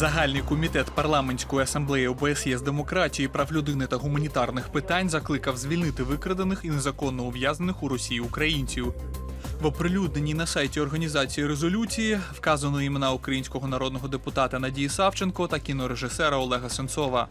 Загальний комітет парламентської асамблеї ОБСЄ з демократії, прав людини та гуманітарних питань закликав звільнити викрадених і незаконно ув'язнених у Росії українців. В оприлюдненій на сайті організації резолюції вказано імена українського народного депутата Надії Савченко та кінорежисера Олега Сенцова.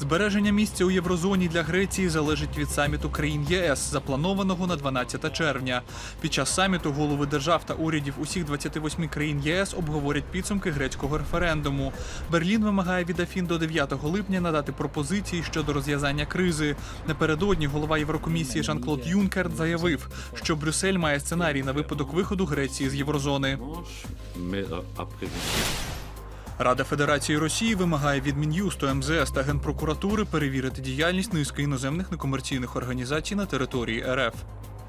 Збереження місця у Єврозоні для Греції залежить від саміту країн ЄС, запланованого на 12 червня. Під час саміту голови держав та урядів усіх 28 країн ЄС обговорять підсумки грецького референдуму. Берлін вимагає від Афін до 9 липня надати пропозиції щодо розв'язання кризи. Напередодні голова Єврокомісії Жан-Клод Юнкер заявив, що Брюссель має сценарій на випадок виходу Греції з Єврозони. Рада Федерації Росії вимагає від Мін'юсту, МЗС та Генпрокуратури перевірити діяльність низки іноземних некомерційних організацій на території РФ.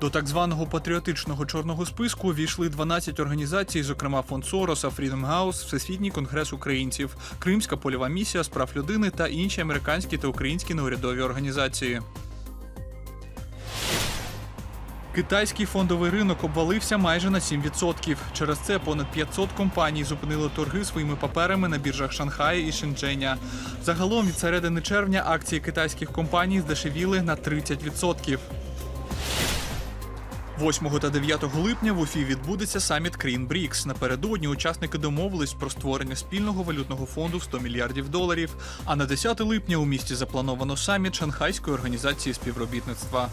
До так званого патріотичного чорного списку війшли 12 організацій, зокрема фонд Сороса, Freedom House, Всесвітній конгрес українців, Кримська польова місія з прав людини та інші американські та українські неурядові організації. Китайський фондовий ринок обвалився майже на 7%. Через це понад 500 компаній зупинили торги своїми паперами на біржах Шанхая і Шенчженя. Загалом від середини червня акції китайських компаній здешевіли на 30%. 8 та 9 липня в Уфі відбудеться саміт країн БРІКС. Напередодні учасники домовились про створення спільного валютного фонду в 100 мільярдів доларів. А на 10 липня у місті заплановано саміт Шанхайської організації співробітництва.